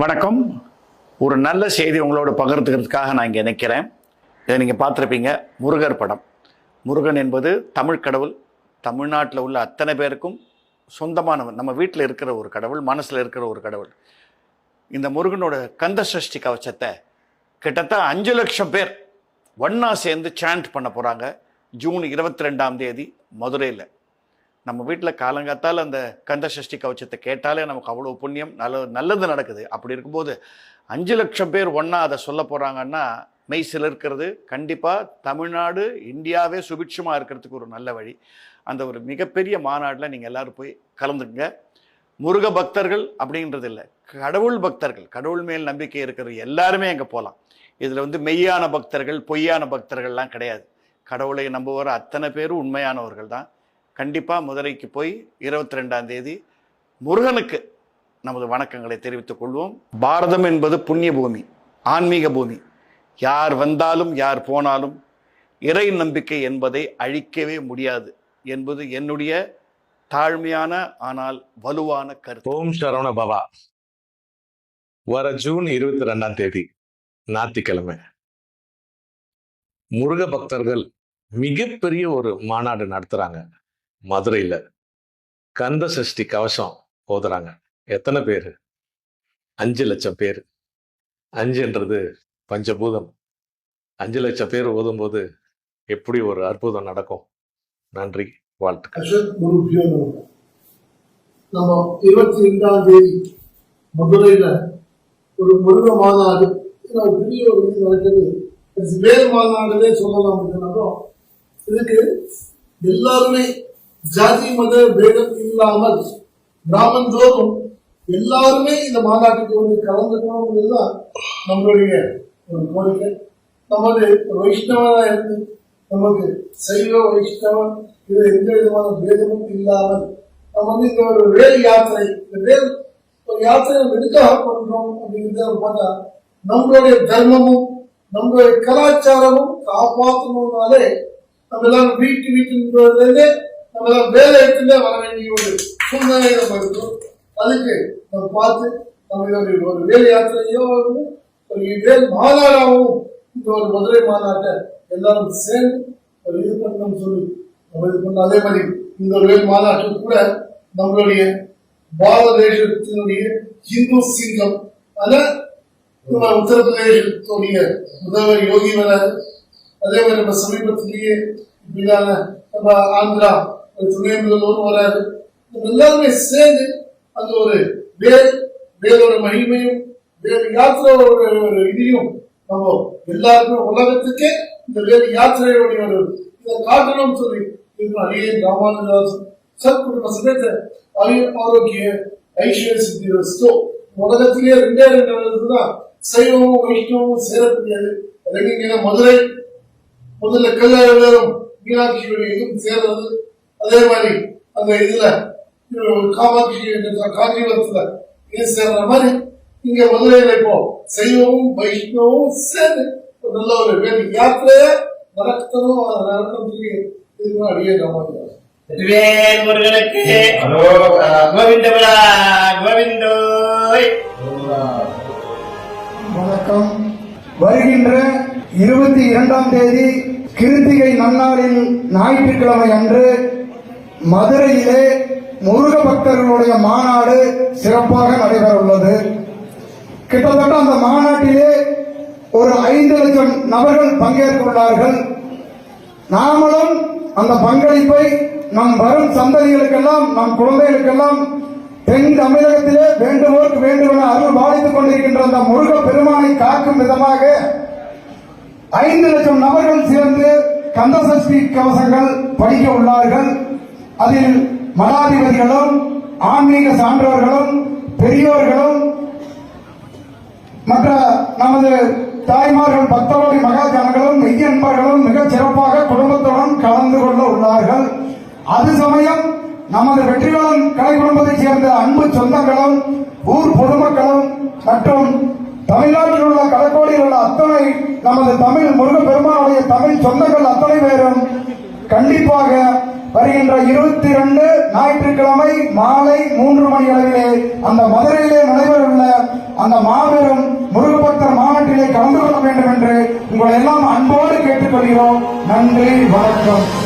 வணக்கம். ஒரு நல்ல செய்தி உங்களோட பகிர்ந்துக்கிறதுக்காக நான் இங்கே நிற்கிறேன். இதை நீங்கள் பார்த்துருப்பீங்க முருகர் படம். முருகன் என்பது தமிழ் கடவுள். தமிழ்நாட்டில் உள்ள அத்தனை பேருக்கும் சொந்தமானவன் நம்ம வீட்டில் இருக்கிற ஒரு கடவுள் மனசில் இருக்கிற ஒரு கடவுள். இந்த முருகனோட கந்த சஷ்டி கவச்சத்தை கிட்டத்தட்ட அஞ்சு லட்சம் பேர் ஒன்றா சேர்ந்து சாண்ட் பண்ண போகிறாங்க ஜூன் இருபத்தி ரெண்டாம் தேதி மதுரையில். நம்ம வீட்டில் காலங்காத்தால் அந்த கந்த சஷ்டி கவச்சத்தை கேட்டாலே நமக்கு அவ்வளோ புண்ணியம் நல்ல நல்லது நடக்குது. அப்படி இருக்கும்போது அஞ்சு லட்சம் பேர் ஒன்றா அதை சொல்ல போகிறாங்கன்னா மெய் சிலிர்க்கிறது கண்டிப்பாக தமிழ்நாடு இந்தியாவே சுபிட்சமாக இருக்கிறதுக்கு ஒரு நல்ல வழி. அந்த ஒரு மிகப்பெரிய மாநாட்டில் நீங்கள் எல்லாரும் போய் கலந்துங்க முருக பக்தர்கள் அப்படின்றது இல்லை கடவுள் பக்தர்கள் கடவுள் மேல் நம்பிக்கை இருக்கிற எல்லாருமே அங்கே போகலாம் இதில் வந்து மெய்யான பக்தர்கள் பொய்யான பக்தர்கள்லாம் கிடையாது. கடவுளை நம்புகிற அத்தனை பேரும் உண்மையானவர்கள் தான். கண்டிப்பாக மதுரைக்கு போய் இருபத்தி ரெண்டாம் தேதி முருகனுக்கு நமது வணக்கங்களை தெரிவித்துக் கொள்வோம். பாரதம் என்பது புண்ணிய பூமி ஆன்மீக பூமி. யார் வந்தாலும் யார் போனாலும் இறை நம்பிக்கை என்பதை அழிக்கவே முடியாது என்பது என்னுடைய தாழ்மையான ஆனால் வலுவான கருத்து. ஓம் சரவண பவா. வர ஜூன் இருபத்தி ரெண்டாம் தேதி ஞாயிற்றுக்கிழமை. முருக பக்தர்கள் மிகப்பெரிய ஒரு மாநாடு நடத்துறாங்க. மதுரையில் கந்த சஷ்டி கவசம் ஓதுறாங்க எத்தனை பேர்? அஞ்சு லட்சம் பேர். அஞ்சுன்றது பஞ்சபூதம். அஞ்சு லட்சம் பேர் ஓதும்போது எப்படி ஒரு அற்புதம் நடக்கும்? நன்றி வாழ்த்துக்கள். நம்ம இருபத்தி ரெண்டாம் தேதி மதுரையில ஒரு முருக மாநாடு. பெரிய ஒரு இது நடக்குது. வேறு வேல் சொல்லலாம் அப்படின்னாலும் இதுக்கு எல்லாருமே ஜாதி மத பேதம் இல்லாமல் பிராமன் தோறும் எல்லாருமே இந்த மாநாட்டுக்கு வந்து கலந்துக்கணுங்கிறதுதான் நம்மளுடைய ஒரு கோரிக்கை. நமது வைஷ்ணவனா இருந்து நமக்கு சைவ வைஷ்ணவன் இது எந்த விதமான பேதமும் இல்லாமல் நம்ம வந்து இந்த ஒரு வேல் யாத்திரை இந்த வேல் ஒரு யாத்திரை எதுக்காக பண்றோம் அப்படிங்கிறத பார்த்தா நம்மளுடைய தர்மமும் நம்மளுடைய கலாச்சாரமும் காப்பாற்றணும்னாலே நம்ம எல்லாம் வீட்டு வீட்டுன்றதுலேருந்தே நம்ம வேலை வர வேண்டிய ஒரு சூழ்நிலை நம்ம இருக்கிறோம். அதுக்கு நம்ம பார்த்து நம்ம ஒரு வேலை யாத்திரையோ வந்து ஒரு வேல் மாநாடாகவும் இந்த ஒரு மதுரை மாநாட்டை எல்லாரும் சேர்ந்து ஒரு இது பண்ணணும் சொல்லி நம்ம இது பண்ண அதே மாதிரி இந்த ஒரு வேல் மாநாட்டில் கூட நம்மளுடைய பாரத தேசத்தினுடைய இந்து சிங்கம் ஆனா நம்ம உத்தரப்பிரதேசத்துடைய முதல்வர் யோகி வர அதே மாதிரி நம்ம சமீபத்திலேயே இப்படியான நம்ம ஆந்திரா துணை முதல்வரும் வராரு எல்லாருமே சேர்ந்து அந்த ஒரு வேல் வேலோட மகிமையும் வேறு யாத்திரையோட ஒரு இதையும் நம்ம எல்லாருமே உலகத்துக்கே இந்த வேறு யாத்திரையோடைய ஒரு இதை காட்டணும்னு சொல்லி அரியன் அடியே ராமானுதாசன் சத்குடும்ப சமேத அரியன் ஆரோக்கிய ஐஸ்வர்ய சித்தி வஸ்து உலகத்திலேயே ரெண்டே ரெண்டு இடத்துல தான் சைவமும் வைஷ்ணவமும் சேரக்கூடியது. ரெண்டு மதுரை முதல்ல கல்யாணம் மீனாட்சியுடைய இதுவும் சேர்றது அதே மாதிரி அந்த இதுல இது காமாட்சி என்ற காஞ்சிபுரத்துல இது சேர்ற மாதிரி இங்க மதுரையில இப்போ சைவமும் வைஷ்ணவமும் சேர்ந்து ஒரு நல்ல ஒரு வேலை யாத்திரைய நடத்தணும் அதை இதுதான் அடியே வெற்றிவேல் முருகனுக்கு? கோவிந்தபுரா கோவிந்தோய் வணக்கம். வருகின்ற இருபத்தி இரண்டாம் தேதி கிருத்திகை நன்னாளில் ஞாயிற்றுக்கிழமை அன்று மதுரையிலே முருக பக்தர்களுடைய மாநாடு சிறப்பாக நடைபெற உள்ளது கிட்டத்தட்ட அந்த மாநாட்டிலே ஒரு ஐந்து லட்சம் நபர்கள் பங்கேற்க உள்ளார்கள் நாமளும் அந்த பங்களிப்பை நம் வரும் சந்ததிகளுக்கெல்லாம் நம் குழந்தைகளுக்கெல்லாம் தென் தமிழகத்திலே வேண்டுவோருக்கு வேண்டுமென அருள் பாதித்துக் கொண்டிருக்கின்ற அந்த முருக பெருமானை காக்கும் விதமாக ஐந்து லட்சம் நபர்கள் சேர்ந்து கந்தசஷ்டி கவசங்கள் படிக்க உள்ளார்கள். அதில் மகாதிபதிகளும் ஆன்மீக சான்றோர்களும் பெரியோர்களும் மற்ற நமது தாய்மார்கள் பக்தவழி மகாஜனங்களும் மெய்யன்பர்களும் மிகச் சிறப்பாக குடும்பத்துடன் கலந்து கொள்ள உள்ளார்கள். அது சமயம் நமது வெற்றிகளும் கலை குடும்பத்தைச் சேர்ந்த அன்பு சொந்தங்களும் ஊர் பொதுமக்களும் மற்றும் தமிழ்நாட்டில் உள்ள கடற்கோடியில் உள்ள அத்தனை நமது தமிழ் முருக பெருமானுடைய தமிழ் சொந்தங்கள் அத்தனை பேரும் கண்டிப்பாக வருகின்ற இருபத்தி ரெண்டு ஞாயிற்றுக்கிழமை மாலை மூன்று மணி அளவிலே அந்த மதுரையிலே நடைபெறவுள்ள அந்த மாபெரும் முருகபக்தர் மாநாட்டிலே கலந்து கொள்ள வேண்டும் என்று உங்களை எல்லாம் அன்போடு கேட்டுக்கொள்கிறோம். நன்றி வணக்கம்.